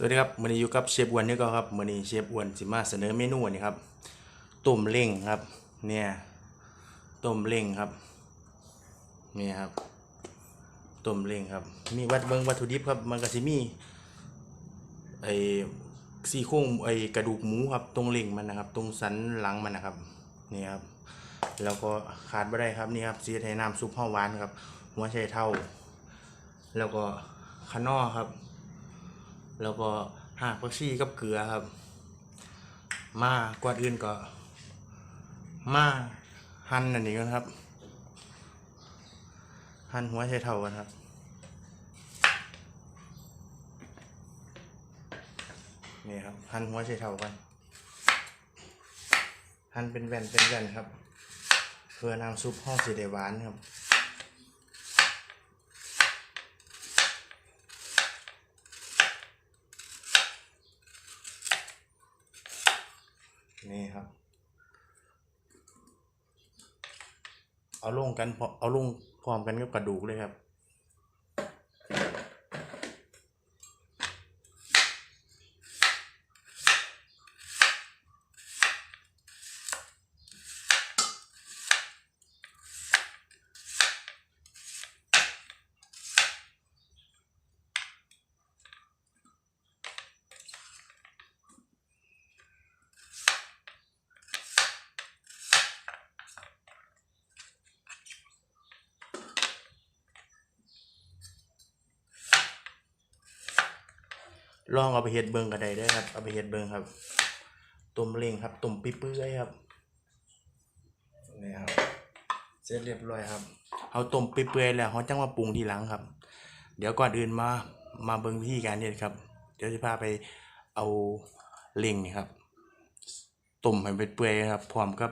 สวัสดีครับมื้อนี้อยู่กับเชฟอ้วนนี่ก็ครับมื้อนี้เชฟอ้วนสิมาเสนอเมนูนี่ครับต้มเล้งครับ เนี่ยต้มเล้งครับนี่ครับต้มเล้งครับ มีวัดเบิงวัตถุดิบครับ มันก็สิมีไอ้ซี่โครงไอ้กระดูกหมูครับ ตรงเล้งมันนะครับ ตรงสันหลังมันนะครับนี่ครับแล้วก็ขาดบ่ได้ครับนี่ครับสีไทยน้ำซุปข้าวหวานครับหัวไชเท่า แล้วก็คะน้อครับ แล้วก็หากผักชีกับเกลือครับ มาก่อนอื่นก็ มาหั่นอันนี้กันครับ หั่นหัวไชเท่ากันครับนี่ครับหั่นหัวไชเท่ากันหั่นเป็นแว่นเป็นแว่นครับ เพื่อน้ำซุปห้องสีเดหวานครับ นี่ครับ เอาลงกันพอเอาลงพร้อมกันกับกระดูกเลยครับ ลองเอาไปเฮ็ดเบิงก็ได้เด้อครับ เอาไปเฮ็ดเบิงครับต้มเล้งครับต้มปิ๊บเปื่อยครับนี่ครับเสร็จเรียบร้อยครับเอาต้มปิ๊บเปื่อยแล้วเขาจังมาปรุงทีหลังครับ เดี๋ยวก่อนอื่นมามาเบิ่งวิธีการเฮ็ดครับ เดี๋ยวจะพาไปเอาเล้งนี่ครับต้มให้เป็นเปื่อยๆครับ พร้อมกับ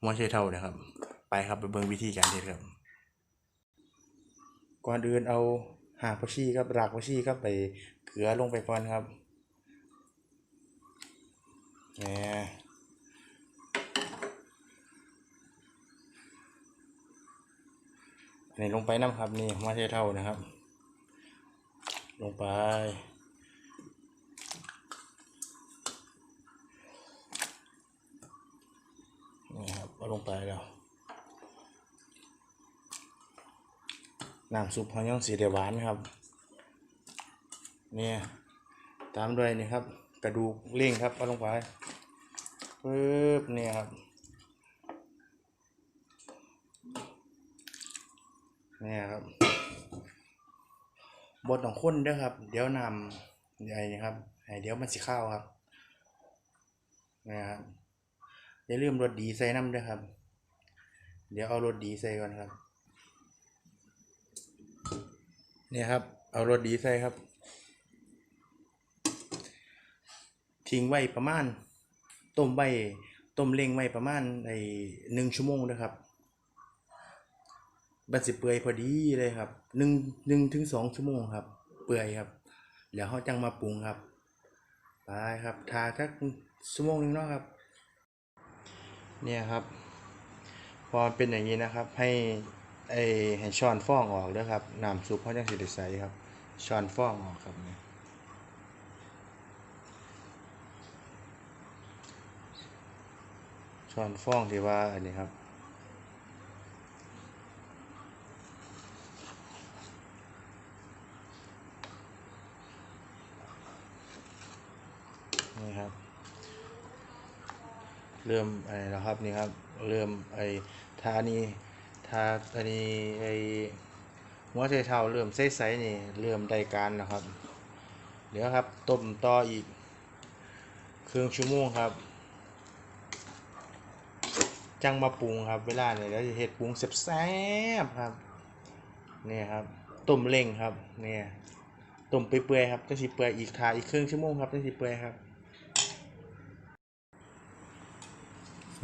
หัวไชเท่านะครับ ไปครับไปเบิ่งวิธีการเฮ็ดครับ ก่อนอื่นเอาหากผักชีครับรากผักชีครับไปเก ลือลงไปก่อนครับแหมอันนี้ลงไปน้ำครับนี่มาเทเท่านะครับ ลงไปนี่ครับเอาลงไปแล้วน้ำซุปเขายังสีเดียวหวานครับ เนี่ย ตามด้วยนี่ครับ กระดูกเล่งครับเอาลงไปปึ๊บเนี่ยครับเนี่ยครับบดของข้นด้อครับ เดี๋ยวนำใหญ่นี่ครับให้เดี๋ยวมันสิข้าวครับเนี่ยครับอย่าลืมรสดีใส่น้ำด้วยครับ เดี๋ยวเอารสดีใส่ก่อนครับ เนี่ยครับ เอารสดีใส่ครับ ทิ้งไว้ประมาณต้มไว้ต้มเล้งไว้ประมาณไอ้หนึ่งชั่วโมงนะครับบันสิเปื่อยพอดีเลยครับหนึ่งหนึ่งถึงสองชั่วโมงครับ เปื่อยครับแล้วเขาจังมาปรุงครับไปครับทาสักชั่วโมงนึงเนาะครับ เนี่ยครับ พอเป็นอย่างนี้นะครับ ให้ไอให้ช้อนฟองออกด้อครับน้ำซุปเขาจังสิได้ใสครับช้อนฟองออกครับเนี่ย ช้อนฟ้องที่ว่าอันนี้ครับ นี่ครับ เริ่มอะไรแล้วครับนี่ครับ เริ่มไอ้ทานี่ทาอันนี้ไอ้หัวไชเท้าเริ่มใสๆนี่เริ่มได้การนะครับ เดี๋ยวครับต้มต่ออีกครึ่งชั่วโมงครับ จังมาปรุงครับ เวลาเนี่ยเราจะเฮ็ดปรุงแซ่บๆครับนี่ครับต้มเล้งครับเนี่ยต้มเปื่อยๆครับจังสิเปื่อยอีกทาอีกครึ่งชั่วโมงครับจังสิเปื่อยครับ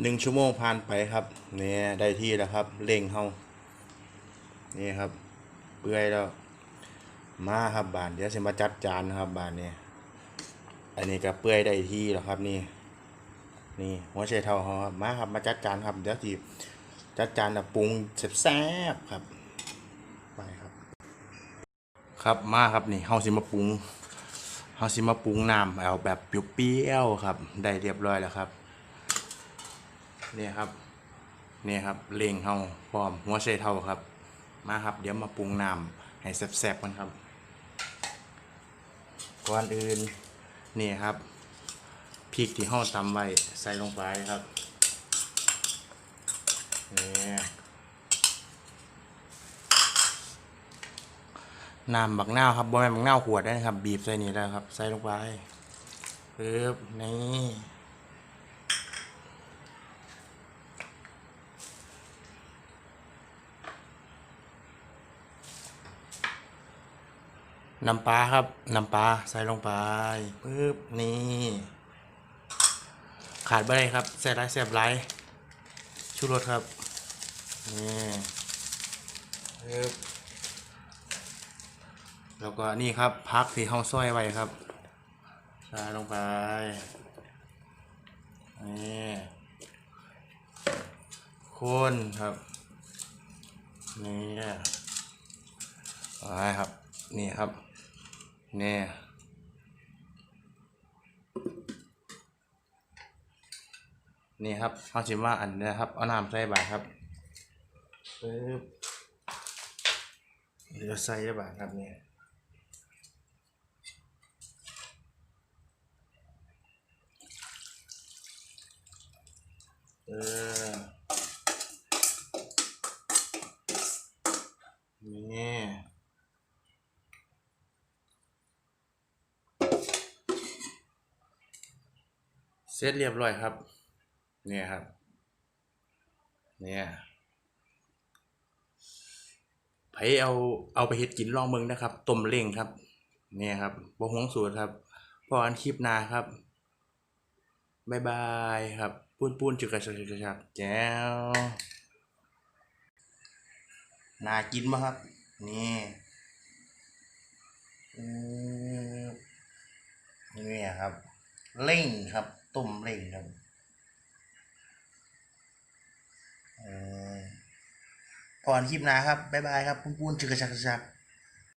หนึ่งชั่วโมงผ่านไปครับเนี่ยได้ที่แล้วครับเร่งเฮานี่ครับ เปื่อยแล้วมาครับบานเดี๋ยวจะมาจัดจานนะครับบานเนี่ยอันนี้ก็เปื่อยได้ที่แล้วครับนี่ นี่หัวไชเท้าเฮาครับมาครับมาจัดจานครับเดี๋ยวทีจัดจานแบบปรุงแซ่บๆครับไปครับ ครับมาครับนี่เฮาสิมาปรุงเฮาสิมาปรุงน้ำเอาแบบเปรี้ยวๆครับ ได้เรียบร้อยแล้วครับนี่ครับนี่ครับเล่งเฮาพร้อมหัวไชเท่าครับ มาครับ เดี๋ยวมาปรุงน้ำให้แซ่บๆกันครับก่อนอื่นนี่ครับ พริกที่เฮาตำไว้ใส่ลงไปครับนี่น้ำบักนาวครับบ่แม่บักนาวขวดได้นะครับ บีบใส่นี่แล้วครับ ใส่ลงไปปึ๊บนี่น้ำปลาครับ น้ำปลาใส่ลงไปปึ๊บนี่ ขาดบ่ได้ครับแซ่บไรแซ่บไรชูรสครับนี่ปึ๊บแล้วก็นี่ครับพักที่เฮาซอยไว้ครับใส่ลงไปนี่คนครับนี่อะไรครับ นี่ครับ นี่ นี่ครับเขาชิมว่าอันนี้ครับ เอาน้ำใส่บาทครับปึ๊บเดี๋ยวใส่ได้บาทครับเนี่ยเออนี่เสร็จเรียบร้อยครับ เนี่ยครับ เนี่ยไผเอาเอาไปเฮ็ดกินลองเบิ่งนะครับต้มเล้งครับ เนี่ยครับบ่หวงสูตรครับพอกันคลิปนาครับบายบายครับปูนปูนจุกกระชักจุกกระชักแจ้วน่ากินบ่ครับ นี่นี่ครับ เล้งครับ ต้มเล้งครับ เออนคลิปหนาครับ บ๊ายบายครับปุ้นปุ้นจึกกระชักกระชัก